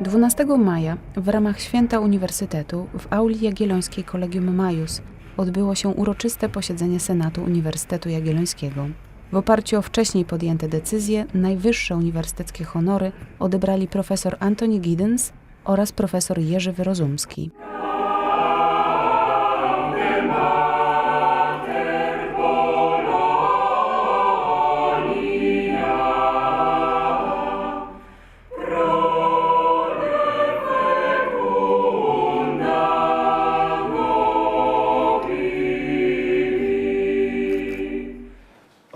12 maja w ramach Święta Uniwersytetu w auli Jagiellońskiej Kolegium Majus odbyło się uroczyste posiedzenie Senatu Uniwersytetu Jagiellońskiego. W oparciu o wcześniej podjęte decyzje najwyższe uniwersyteckie honory odebrali profesor Antoni Giddens oraz profesor Jerzy Wyrozumski.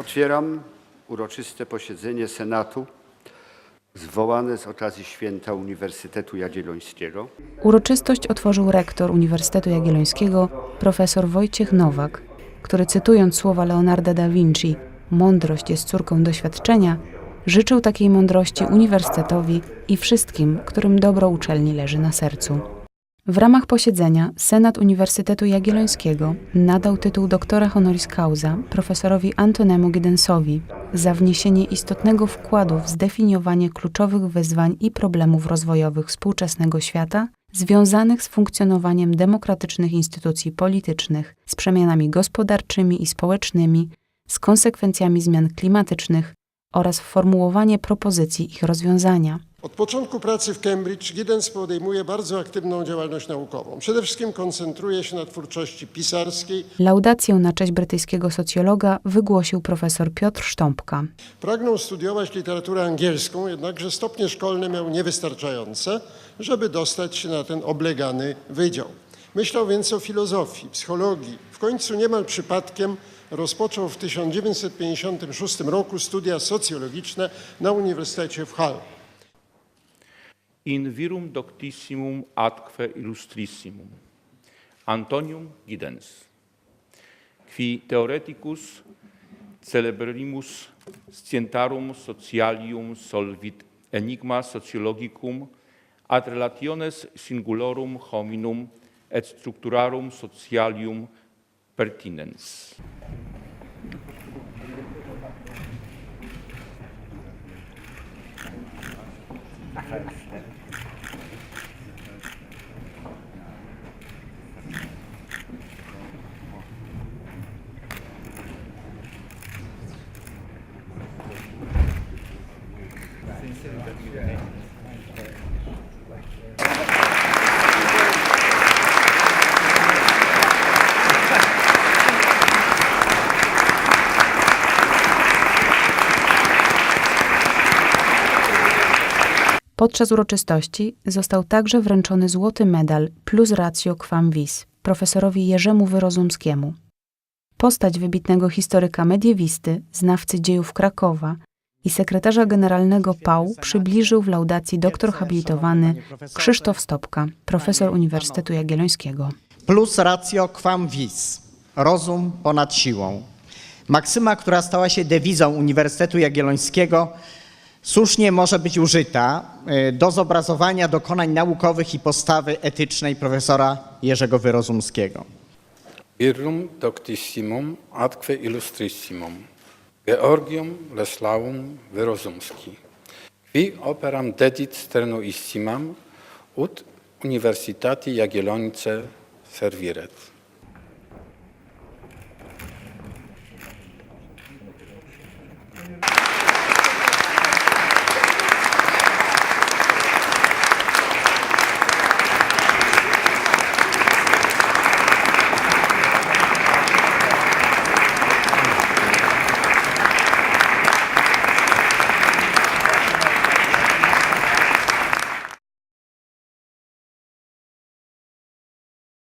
Otwieram uroczyste posiedzenie Senatu zwołane z okazji Święta Uniwersytetu Jagiellońskiego. Uroczystość otworzył rektor Uniwersytetu Jagiellońskiego profesor Wojciech Nowak, który cytując słowa Leonarda da Vinci Mądrość jest córką doświadczenia, życzył takiej mądrości uniwersytetowi i wszystkim, którym dobro uczelni leży na sercu. W ramach posiedzenia Senat Uniwersytetu Jagiellońskiego nadał tytuł doktora honoris causa profesorowi Antonemu Giddensowi za wniesienie istotnego wkładu w zdefiniowanie kluczowych wyzwań i problemów rozwojowych współczesnego świata związanych z funkcjonowaniem demokratycznych instytucji politycznych, z przemianami gospodarczymi i społecznymi, z konsekwencjami zmian klimatycznych oraz formułowanie propozycji ich rozwiązania. Od początku pracy w Cambridge Giddens podejmuje bardzo aktywną działalność naukową. Przede wszystkim koncentruje się na twórczości pisarskiej. Laudację na cześć brytyjskiego socjologa wygłosił profesor Piotr Sztąpka. Pragnął studiować literaturę angielską, jednakże stopnie szkolne miał niewystarczające, żeby dostać się na ten oblegany wydział. Myślał więc o filozofii, psychologii. W końcu niemal przypadkiem rozpoczął w 1956 roku studia socjologiczne na Uniwersytecie w Hull. in virum doctissimum atque illustrissimum Antonium Giddens qui theoreticus celebrimus scientarum socialium solvit enigma sociologicum ad relationes singulorum hominum et structurarum socialium pertinens. Thank you. Podczas uroczystości został także wręczony złoty medal plus ratio quam vis profesorowi Jerzemu Wyrozumskiemu. Postać wybitnego historyka mediewisty, znawcy dziejów Krakowa i sekretarza generalnego PAU przybliżył w laudacji doktor habilitowany Krzysztof Stopka, profesor Uniwersytetu Jagiellońskiego. plus ratio quam vis, rozum ponad siłą. Maksyma, która stała się dewizą Uniwersytetu Jagiellońskiego, słusznie może być użyta y, do zobrazowania dokonań naukowych i postawy etycznej profesora Jerzego Wyrozumskiego. Virrum doctissimum atque illustrissimum Georgium Leslaum Wyrozumski qui operam dedit sternuissimam ut Universitati Jagiellonice serviret.